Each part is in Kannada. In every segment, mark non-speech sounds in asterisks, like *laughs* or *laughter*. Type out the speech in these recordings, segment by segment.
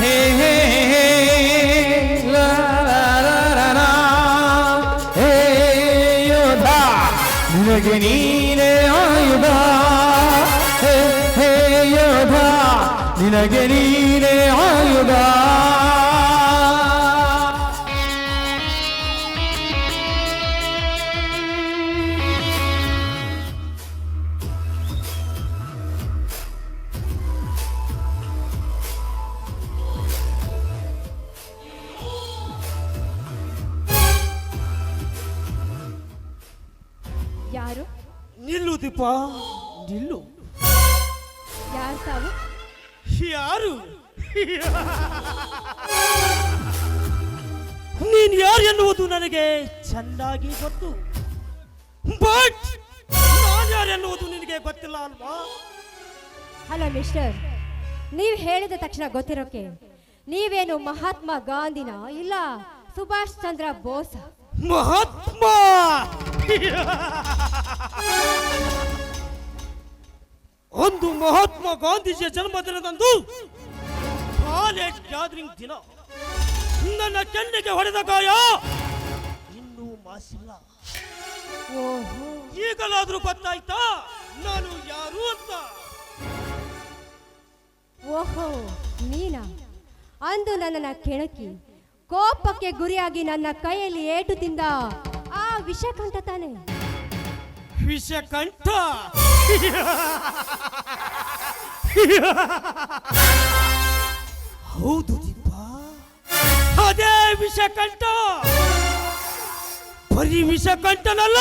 ಹೇ ಹೇ ಹೇ ಲಾ ಲಾ ಲಾ ಲಾ ಲಾ. ಹೇ ಯೋಧ ನಿನಗೆ ನೀನೇ ಆಯುಧ ಹೇ ಹೇ ಯೋಧ ನಿನಗೆ ನೀನೇ ಆಯುಧ ದೀಪ ನಿಲ್ಲು ಯಾರು ತಾವು ಯಾರು? ನೀನ್ ಯಾರು ಎನ್ನುವುದು ನನಗೆ ಚೆನ್ನಾಗಿ ಗೊತ್ತು. ಬಟ್ ನಾನು ಯಾರು ಎನ್ನುವುದು ನಿನಗೆ ಗೊತ್ತಿಲ್ಲ ಅಲ್ವಾ? Hello mister. ನೀವು ಹೇಳಿದ ತಕ್ಷಣ ಗೊತ್ತಿರೋಕೆ ನೀವೇನು ಮಹಾತ್ಮ ಗಾಂಧಿನ ಇಲ್ಲ ಸುಭಾಷ್ ಚಂದ್ರ ಬೋಸ್? ಮಹಾತ್ಮ! ಒಂದು ಮಹಾತ್ಮ ಗಾಂಧೀಜಿಯ ಜನ್ಮದಿನದಂದು ಕಾಲೇಜ್ ಗ್ಯಾದರಿಂಗ್ ದಿನ. ನನ್ನ ಕೆನ್ನೆಗೆ ಹೊಡೆದ ಗಾಯ ಇನ್ನೂ ಮಾಸಿಲ್ಲ. ಈಗಲಾದ್ರೂ ಗೊತ್ತಾಯ್ತಾ? ನಾನು ಯಾರು ಅಂತ? ಓಹೋ, ನೀನಾ? ಅಂದು ನನ್ನ ಕೆಣಕಿ ಕೋಪಕ್ಕೆ ಗುರಿಯಾಗಿ ನನ್ನ ಕೈಯಲ್ಲಿ ಏಟು ತಿಂದ ಆ ವಿಷಕಂಠ ತಾನೆ. ವಿಷಕಂಠ? ಹೌದು ದೀಪ. ಅದೇ ವಿಷಕಂಠ. ಬರೀ ವಿಷಕಂಠನಲ್ಲ.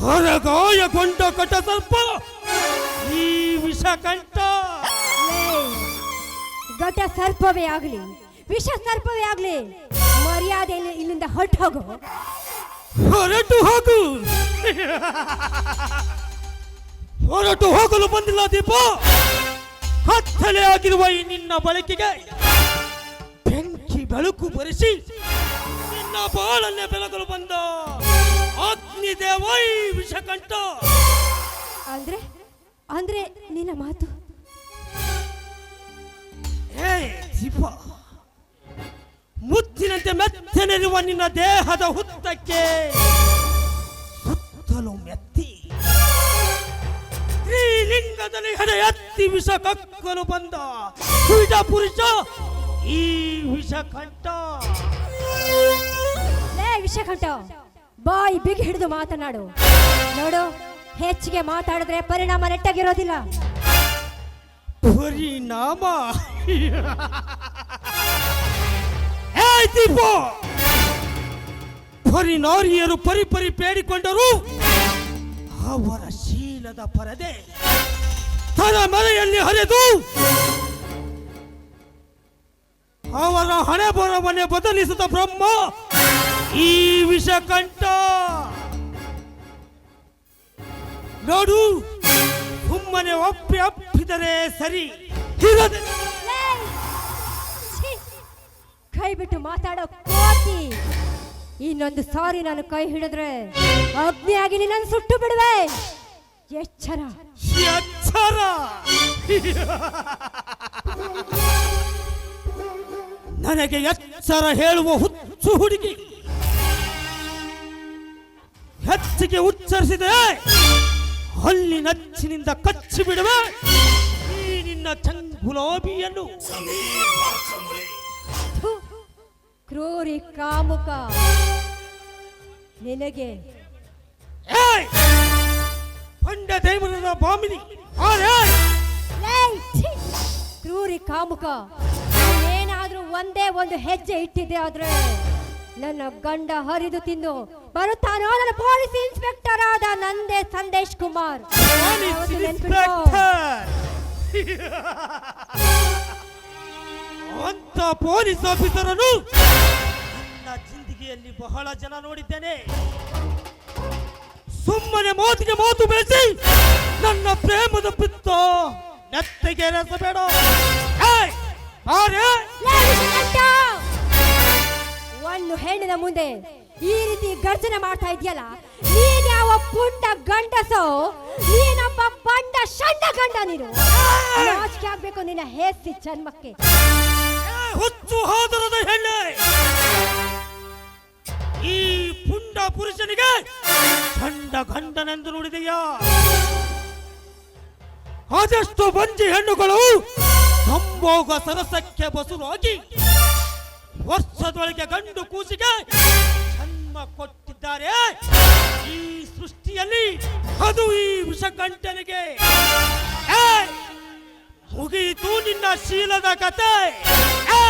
ಹೊರಗಾಯಗೊಂಡ ಕಟ ಸ್ವಲ್ಪ ಈ ವಿಷಕಂಠ. ಘಟ ಸರ್ಪವೇ ಆಗ್ಲಿ. ವಿಷ ಸರ್ಪವೇ ಆಗ್ಲಿ. ಮರ್ಯಾದೆ ಇಲ್ಲಿಂದ ಹೊರಟು ಹೋಗು. ಹೊರಟು ಹೋಗು. ಹೊರಟು ಹೋಗಲು ಬಂದಿಲ್ಲ ದೀಪ. ಕತ್ತಲೆ ಆಗಿರುವ ಈ ನಿನ್ನ ಬಳಕೆಗೆ ಬೆಂಕಿ ಬೆಳಕು ಬರೆಸಿ ನಿನ್ನ ಬಾಳನ್ನೇ ಬೆಳಗಲು ಬಂದ ಅಗ್ನಿದೇವ ಈ ವಿಷಕಂಠ. ಅಂದ್ರೆ ಅಂದ್ರೆ ನಿನ್ನ ಮಾತು? ಹೇ ದೀಪ. ಮುತ್ತಿನಂತೆ ಮೆತ್ತನೆರುವ ನಿನ್ನ ದೇಹದ ಹುತ್ತಕ್ಕೆ ಸುತ್ತಲೂ ಮೆತ್ತಿ. ಶ್ರೀಲಿಂಗದಲ್ಲಿ ಹಣೆ ಎತ್ತಿ ವಿಷ ಕಕ್ಕಲು ಬಂದ. ವಿಷ ಪುರುಷ ಈ ವಿಷ ಕಂಠ. ವಿಷ ಕಂಠ. ಬಾಯಿ ಬಿಗಿ ಹಿಡಿದು ಮಾತನಾಡು. ನೋಡು ಹೆಚ್ಚಿಗೆ ಮಾತಾಡಿದ್ರೆ ಪರಿಣಾಮ ನೆಟ್ಟಾಗಿರೋದಿಲ್ಲ. ಪರಿಣಾಮ. ಏ ಪರಿ ಪರಿ ಪರಿಪರಿ ಬೇಡಿಕೊಂಡರು ಅವರ ಶೀಲದ ಪರದೆ ತನ್ನ ಮನೆಯಲ್ಲಿ ಹರಿದು ಅವರ ಹಣೆ ಬರವನ್ನೇ ಬದಲಿಸಿದ ಬ್ರಹ್ಮ ಈ ವಿಷಕಂಠ ನೋಡು, ಸುಮ್ಮನೆ ಒಪ್ಪಿ ಅಪ್ಪಿದರೆ ಸರಿ. ಇರದೆ! ಕೈ ಬಿಟ್ಟು ಮಾತಾಡೋ ಕೋತಿ. ಇನ್ನೊಂದು ಸಾರಿ ನಾನು ಕೈ ಹಿಡಿದ್ರೆ ಅಗ್ನಿಯಾಗಿ ನಿನ್ನ ಸುಟ್ಟು ಬಿಡುವೆ. ಎಚ್ಚರ. ಎಚ್ಚರ. ನನಗೆ ಎಚ್ಚರ ಹೇಳುವ ಹುಚ್ಚು ಹುಡುಗಿ. ಹೆಚ್ಚಿಗೆ ಉಚ್ಚರಿಸಿದೆ. ಹಲ್ಲಿ ನಚ್ಚಿನಿಂದ ಕಚ್ಚಿ ಬಿಡುವೆ ಈ ನಿನ್ನ ಚಂಗುಲಾಬಿಯನ್ನು! ಕ್ರೂರಿ ಕಾಮುಕ ನಿನಗೆ! ಪಂಡ ದೈವದ ಬಾಮಿನಿ! ಕ್ರೂರಿ ಕಾಮುಕ ಏನಾದ್ರೂ ಒಂದೇ ಒಂದು ಹೆಜ್ಜೆ ಇಟ್ಟಿದೆ ಆದ್ರೆ ನನ್ನ ಗಂಡ ಹರಿದು ತಿಂದು ಬರುತ್ತಾನೋ ನನ್ನ ಪೊಲೀಸ್ ಇನ್ಸ್ಪೆಕ್ಟರ್ ಆದ ನಂದೇ ಸಂದೇಶ್ ಕುಮಾರ್. ಅಂತ ಪೊಲೀಸ್ ಆಫೀಸರನ್ನು ನನ್ನ ಜಿಂದಗಿಯಲ್ಲಿ ಬಹಳ ಜನ ನೋಡಿದ್ದೇನೆ. ಸುಮ್ಮನೆ ಮಾತಿಗೆ ಮಾತು ಬೆಳೆಸಿ ನನ್ನ ಪ್ರೇಮದ ಪಿತ್ತ ನೆತ್ತಿಗೆ ರಸಬೇಡ! ಒಂದು ಹೆಣ್ಣಿನ ಮುಂದೆ ಈ ರೀತಿ ಗರ್ಜನೆ ಮಾಡ್ತಾ ಇದೆಯಲ್ಲ ನೀನ್ ಯಾವ ಪುಂಡ ಗಂಡಸೋ ನೀನಪ್ಪ ಬಂಡ ಶಂಡ ಗಂಡ ನೀನು? ನಾಚಿಕೆ ಆಗ್ಬೇಕು ನಿನ್ನ ಹೇಸಿ ಜನ್ಮಕ್ಕೆ. ಹುಚ್ಚು ಹೋದರದ ಹೆಣ್ಣೆ. ಈ ಪುಂಡ ಪುರುಷನಿಗೆ ಚಂಡ ಗಂಡನೆಂದು ನೋಡಿದೆಯಾ? ಆದಷ್ಟು ಬಂಜಿ ಹೆಣ್ಣುಗಳು ಸಂಭೋಗ ಸರಸಕ್ಕೆ ಬಸುರಾಗಿ ವರ್ಷದೊಳಗೆ ಗಂಡು ಕೂಸಿಗೆ ಜನ್ಮ ಕೊಟ್ಟಿದ್ದಾರೆ. ಈ ಸೃಷ್ಟಿಯಲ್ಲಿ ಅದು ಈ ವಿಷಗಂಟನಿಗೆ ಏ, ಮುಗಿಯಿತು ನಿನ್ನ ಶೀಲದ ಕತೆ. ಏ,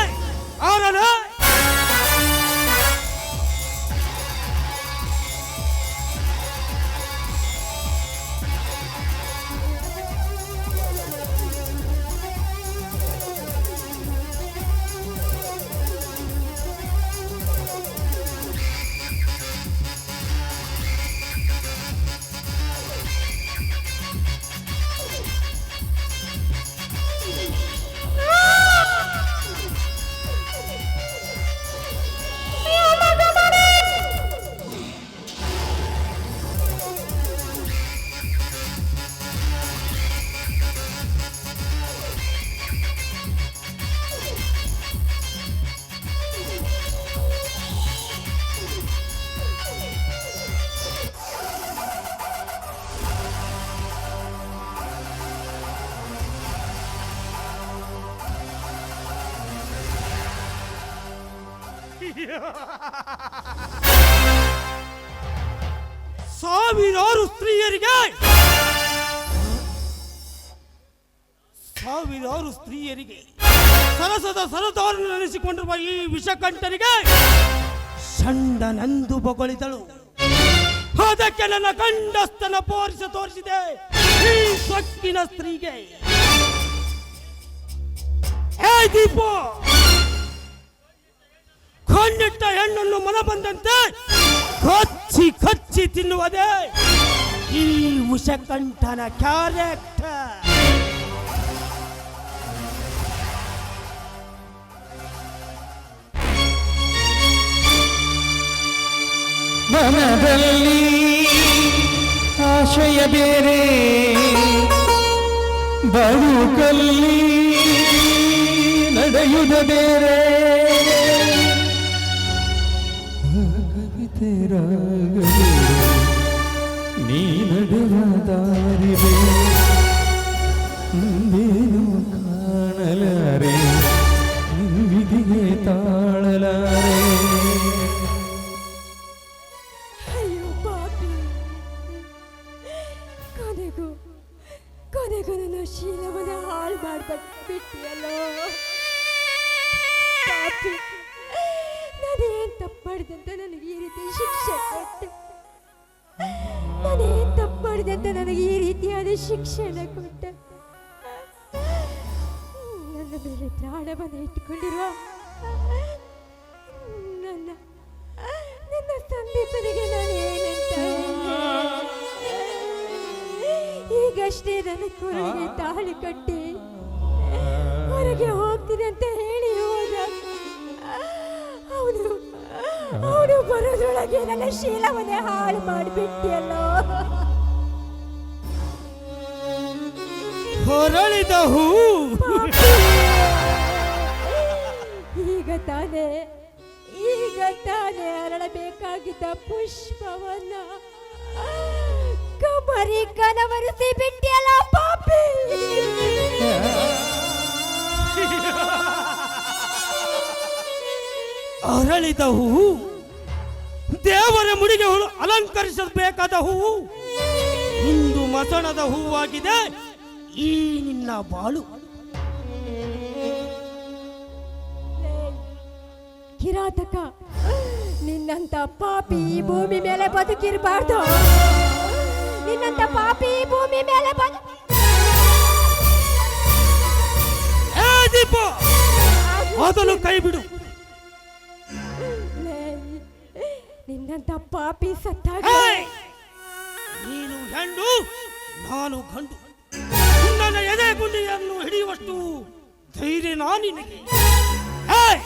*laughs* ಸಾವಿರಾರು ಸ್ತ್ರೀಯರಿಗೆ! ಸಾವಿರಾರು ಸ್ತ್ರೀಯರಿಗೆ! ಸರಸದ ಸರದಾರು ನೆನೆಸಿಕೊಂಡಿರುವ ಈ ವಿಷಕಂಠರಿಗೆ ಷಂಡನೆಂದು ಬೊಗಳಿದಳು. ಅದಕ್ಕೆ ನನ್ನ ಕಂಡಸ್ತನ ಪೋರಿಸ ತೋರಿಸಿದೆ. ಈ ಸೊಕ್ಕಿನ ಸ್ತ್ರೀಗೆ. ಹೇ ದೀಪ! ಕಣ್ಣಿಟ್ಟ ಹೆಣ್ಣನ್ನು ಮನ ಬಂದಂತೆ ಕಚ್ಚಿ ಕಚ್ಚಿ ತಿನ್ನುವುದೇ ಈ ಉಷಕಂಠನ ಕ್ಯಾರೆಕ್ಟರ್ ಮನದಲ್ಲಿ ಆಶಯ ಬೇರೆ ಬದುಕಲ್ಲಿ ನಡೆಯುದ ಬೇರೆ. ರಾಗವೇ ನೀ ನಡೆವ ದಾರಿ ಬೇರೆ ಮುಂದೇನು ಕಾಣಲಾರೆ ನಿನ್ವಿಧಿಗೆ ತಾಳಲಾರೆ ಅಯ್ಯೋ ಈಗಷ್ಟೇ ನನ್ನ ಕೊರಳಿಗೆ ತಾಳಿ ಕಟ್ಟಿ ಹೊರಗೆ ಹೋಗ್ತೀನಿ ಅಂತ ಹೇಳಿ ಹೋದ. ಅವನು ಅವನು ಬರೋದ್ರೊಳಗೆ ನನ್ನ ಶೀಲವನ್ನೇ ಹಾಳು ಮಾಡಿಬಿಟ್ಟಿಯಲ್ಲೋ. ಹೊರಳಿದ ಹೂ. ಈಗ ತಾನೇ ಈಗ ತಾನೇ ಅರಳಬೇಕಾಗಿದ್ದ ಪುಷ್ಪವನ್ನ. ಕಮರಿ ಕನವರಿಸಿ ಬಿಟ್ಟಿಯಲ್ಲ ಪಾಪಿ! ಅರಳಿದ ಹೂವು ದೇವರ ಮುಡಿಗೆ ಅಲಂಕರಿಸಬೇಕಾದ ಹೂವು ಇಂದು ಮಸಣದ ಹೂವಾಗಿದೆ. ಈ ನಿನ್ನ ಬಾಳು. ಕಿರಾತಕ ನಿನ್ನಂತ ಪಾಪಿ ಈ ಭೂಮಿ ಮೇಲೆ ಬದುಕಿರಬಾರ್ದು. ನಿನ್ನಂತ ಪಾಪಿ ಭೂಮಿ ಮೇಲೆ ಬದು ಏ ದೀಪ ಮೊದಲು ಕೈ ಬಿಡು ನಿನ್ನಂತ ಪಾಪಿ ಸತ್ತಾಗ ಏಯ್! ನೀನು ಹೆಣ್ಣು ನಾನು ಗಂಡು ನನ್ನ ಎದೆ ಗುಂಡಿಯನ್ನು ಹಿಡಿಯುವಷ್ಟು ಧೈರ್ಯ ನಿನಗೆ ಏಯ್!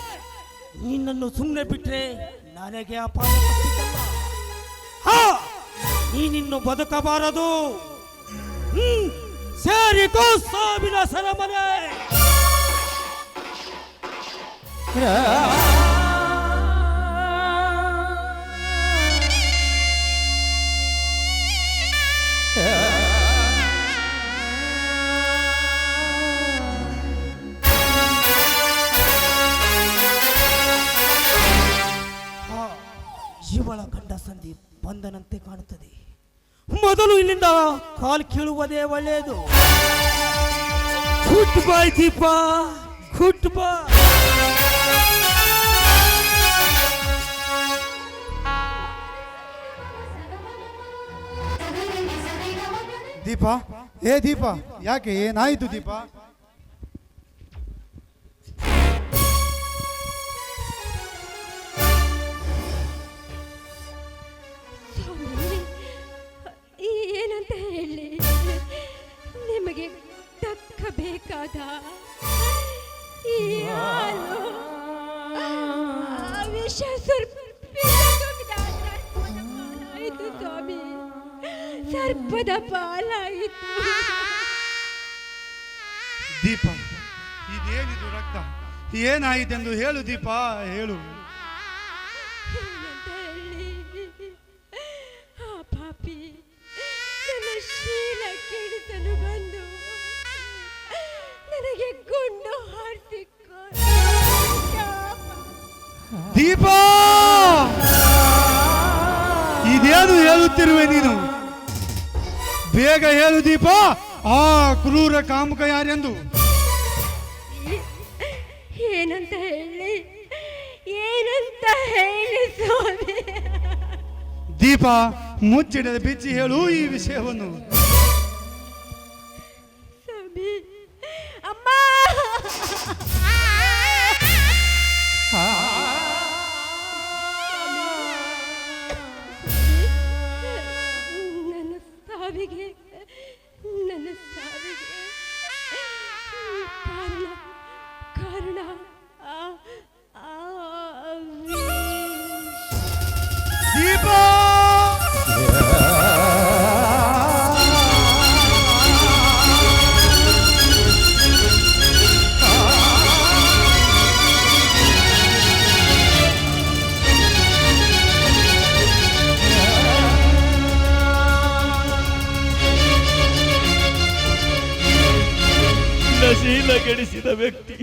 ನಿನ್ನನ್ನು ಸುಮ್ಮನೆ ಬಿಟ್ರೆ ನನಗೆ ಅಪಾಯ. ನೀನಿನ್ನು ಬದುಕಬಾರದು. ಸೇರಿಕೋ ಸಾವಿನ ಸರಮನೆ. ಇವಳ ಗಂಡ ಸಂದೀಪ್ ಬಂದನಂತೆ ಕಾಣುತ್ತದೆ. ಮೊದಲು ಇಲ್ಲಿಂದ ಕಾಲು ಕೀಳುವುದೇ ಒಳ್ಳೆಯದು. ಗುಡ್ ಬಾಯ್ ದೀಪ. ಗುಡ್ ಬಾಯ್ ದೀಪ ಏ ದೀಪ ಯಾಕೆ ಏನಾಯಿತು ದೀಪ? ದಕ್ಕಬೇಕಾದ ಈ ಹಾಲು? ವಿಷ ಸರ್ಪದ ಪಾಲಾಯಿತು ಸ್ವಾಮಿ. ಸರ್ಪದ ಪಾಲಾಯಿತು. ದೀಪ ಇದೇನಿದು ರಕ್ತ? ಏನಾಯಿತೆಂದು ಹೇಳು ದೀಪ ಹೇಳು. ಆ ಪಾಪಿ ನನ್ನ ಶೀಲ ಕೇಳಿಸಲು ಬಂದು ನನಗೆ ಗುಂಡು ದೀಪ! ಇದೇನು ಹೇಳುತ್ತಿರುವೆ ನೀನು? ಬೇಗ ಹೇಳು ದೀಪ. ಆ ಕ್ರೂರ ಕಾಮುಕ ಯಾರೆಂದು? ಏನಂತ ಹೇಳಿ? ಏನಂತ ಹೇಳಿ ಸ್ವಾಮಿ? ದೀಪ ಮುಚ್ಚಿಡದೆ ಬಿಚ್ಚಿ ಹೇಳು ಈ ವಿಷಯವನ್ನು. ನಶೀಲಗೆಡಿಸಿದ ವ್ಯಕ್ತಿ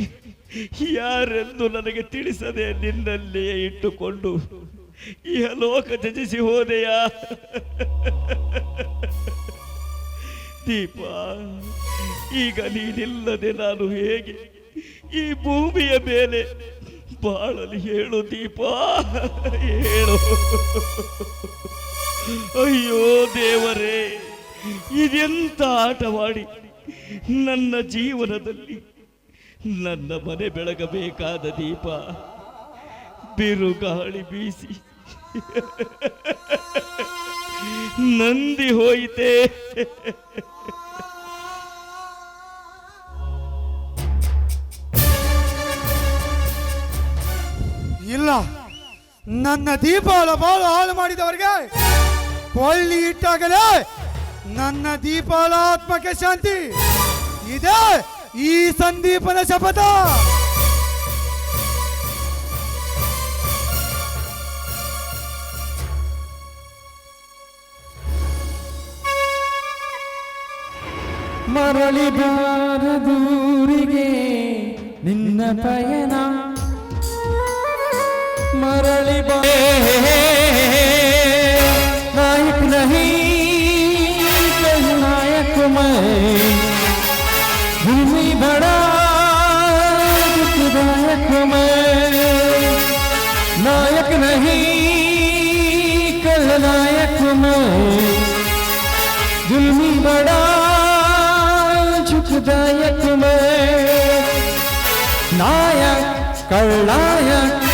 ಯಾರೆಂದು ನನಗೆ ತಿಳಿಸದೆ ನಿನ್ನಲ್ಲಿಯೇ ಇಟ್ಟುಕೊಂಡು ಈ ಲೋಕ ತ್ಯಜಿಸಿ ಹೋದೆಯಾ? ದೀಪ, ಈಗ ನೀನಿಲ್ಲದೆ ನಾನು ಹೇಗೆ ಈ ಭೂಮಿಯ ಮೇಲೆ ಬಾಳಲಿ ಹೇಳು ದೀಪ, ಹೇಳು. ಅಯ್ಯೋ ದೇವರೇ, ಇದೆಂತ ಆಟವಾಡಿ ನನ್ನ ಜೀವನದಲ್ಲಿ ನನ್ನ ಮನೆ ಬೆಳಗಬೇಕಾದ ದೀಪ, ಬಿರುಗಾಳಿ ಬೀಸಿ. ನಂದಿ ಹೋಯಿತೆ. ಇಲ್ಲ, ನನ್ನ ದೀಪಾವಳ ಬಾಳು ಹಾಳು ಮಾಡಿದವರಿಗೆ ಕೊಳ್ಳಿ ಇಟ್ಟಾಗಲೇ ನನ್ನ ದೀಪಾಲ ಆತ್ಮಕ್ಕೆ ಶಾಂತಿ ಇದೆ. ಈ ಸಂದೀಪನ ಶಪಥ ಮರಳಿ ಬಾರದೂರಿಗೆ ನಿನ್ನ ಪಯಣ ಮರಳಿ ಬಾ कल नायक मैं जुल्मी बड़ा झुकदायक मैं नायक कलनायक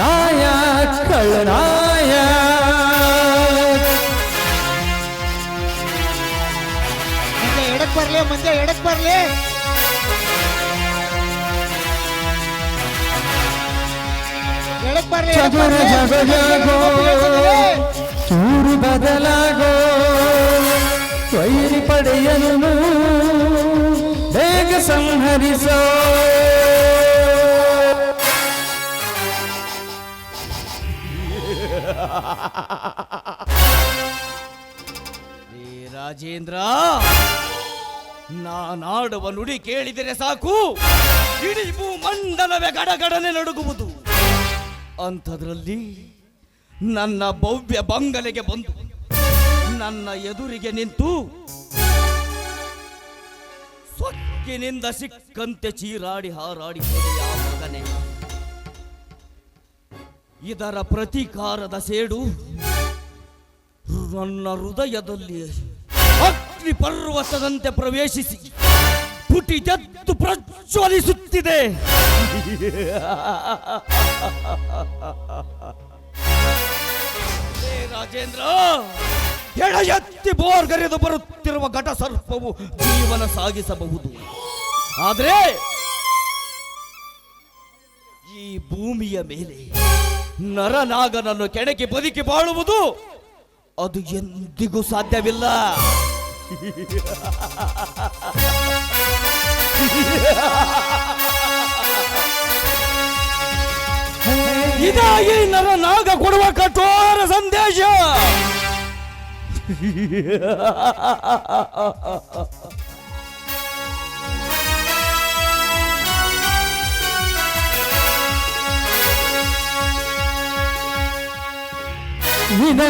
नायक कलनायक ಮಂಜ ಎಡಕ್ ಬರ್ಲಿ ಮಂಜ ಎಡಕ್ ಬರ್ಲಿ ಎಡಕ್ ಎಡಕ್ ಬರ್ಲಿ ಎಡಕ್ ಚದುರ ಬರ್ಲಿ. ಚೂರು ಬದಲಾಗೋ ವೈರಿ ಪಡೆಯನು ಬೇಗ ಸಂಹರಿಸೋ. ರಾಜೇಂದ್ರ, ನಾನಾಡುವ ನುಡಿ ಕೇಳಿದರೆ ಸಾಕು. ಇಡೀ ಭೂಮಂಡಲವೇ ಗಡಗಡನೆ ನಡುಗುವುದು. ಅಂಥದ್ರಲ್ಲಿ ನನ್ನ ಭವ್ಯ ಬಂಗಲೆಗೆ ಬಂದು, ನನ್ನ ಎದುರಿಗೆ ನಿಂತು, ಸೊಕ್ಕಿನಿಂದ ಸಿಕ್ಕಂತೆ ಚೀರಾಡಿ ಹಾರಾಡಿ ಇದರ ಪ್ರತೀಕಾರದ ಸೇಡು ನನ್ನ ಹೃದಯದಲ್ಲಿ ಅಗ್ನಿ ಪರ್ವತದಂತೆ ಪ್ರವೇಶಿಸಿ ಪುಟಿದೆದ್ದು ಪ್ರಜ್ವಲಿಸುತ್ತಿದೆ. *laughs* ರಾಜೇಂದ್ರ. ಎಡ ಎತ್ತಿ ಬೋರ್ಗರೆದು ಬರುತ್ತಿರುವ ಘಟ ಸರ್ಪವು ಜೀವನ ಸಾಗಿಸಬಹುದು. ಆದರೆ ಈ ಭೂಮಿಯ ಮೇಲೆ ನರನಾಗನನ್ನು ಕೆಣಕಿ ಬದುಕಿ ಬಾಳುವುದು ಅದು ಎಂದಿಗೂ ಸಾಧ್ಯವಿಲ್ಲ. *laughs* ಇದಾಗಿ ನರನಾಗ ಕೊಡುವ ಕಠೋರ ಸಂದೇಶ.